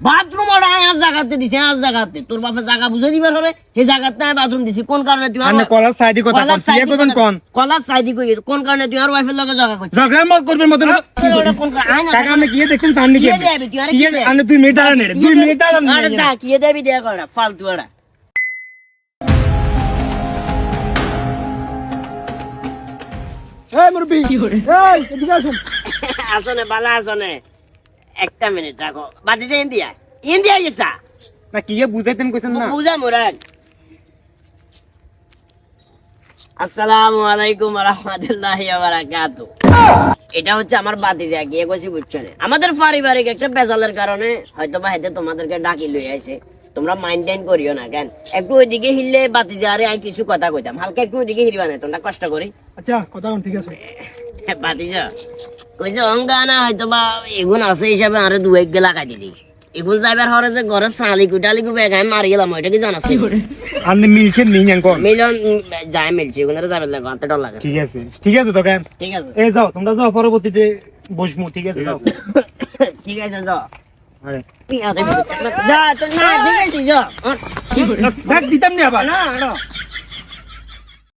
Bathroom আর জায়গাতে দিছে আর জায়গাতে তোর বাপে জায়গা বুঝে দিবার হরে সেই জায়গাতে বাথরুম দিছি। কোন কারণে তুই আপনি কলার সাইডে কথা কোন সিয়া করবেন কোন? কলার সাইডি কই কোন কারণে তুই আর ওয়াইফের লগে জায়গা করছিস? ঝগড়া মত করবেন মত না, কাকা আপনি কি দেখছেন সামনে কি দেবে তুই আরে কি দেবে? আপনি দুই মিনিট দাঁড়ান এটা, দুই আরে যা কি দেবি দেয়া করা ফালতু এরা এই মুরব্বি এই এদিকে আসুন। আসনে বালা আসনে। একটা মিনিট রাখো। ইন্ডিয়া ইন্ডিয়া গেছা। না কি বুঝাইতেন কইছেন না? বুঝা মুরাদ আসসালামু আলাইকুম রহমতুল্লাহি বারাকাতু এটা হচ্ছে আমার বাতিজা গিয়ে কইছি বুঝছ আমাদের পারিবারিক একটা বেজালের কারণে হয়তো বা হেতে তোমাদেরকে ডাকি লই আইছে। তোমরা মাইন্টেন করিও না কেন? একটু ওইদিকে হিললে বাতিজা আরে আমি কিছু কথা কইতাম। হালকা একটু ওইদিকে হিলবা না তোমরা কষ্ট করি। আচ্ছা কথা ঠিক আছে। বাতিজা কইছে অঙ্গানা হয়তো বা এগুন আছে হিসাবে আরে দু এক লাগাই দিলি এগুন যাইবার হরে যে ঘরে সালি কুটালি কুবে গায়ে মারি গেলাম ওইটা কি জানাস আপনি মিলছেন নি কোন মিলন যায় মিলছে এগুলো যাবে লাগে হাতে ডর লাগে। ঠিক আছে ঠিক আছে তো কেন? ঠিক আছে। এই যাও তোমরা যাও পরবর্তীতে বসবো ঠিক আছে? যাও ঠিক আছে যা আরে, যা তো না ঠিক আছে যা ডাক দিতাম নি আবার? না না।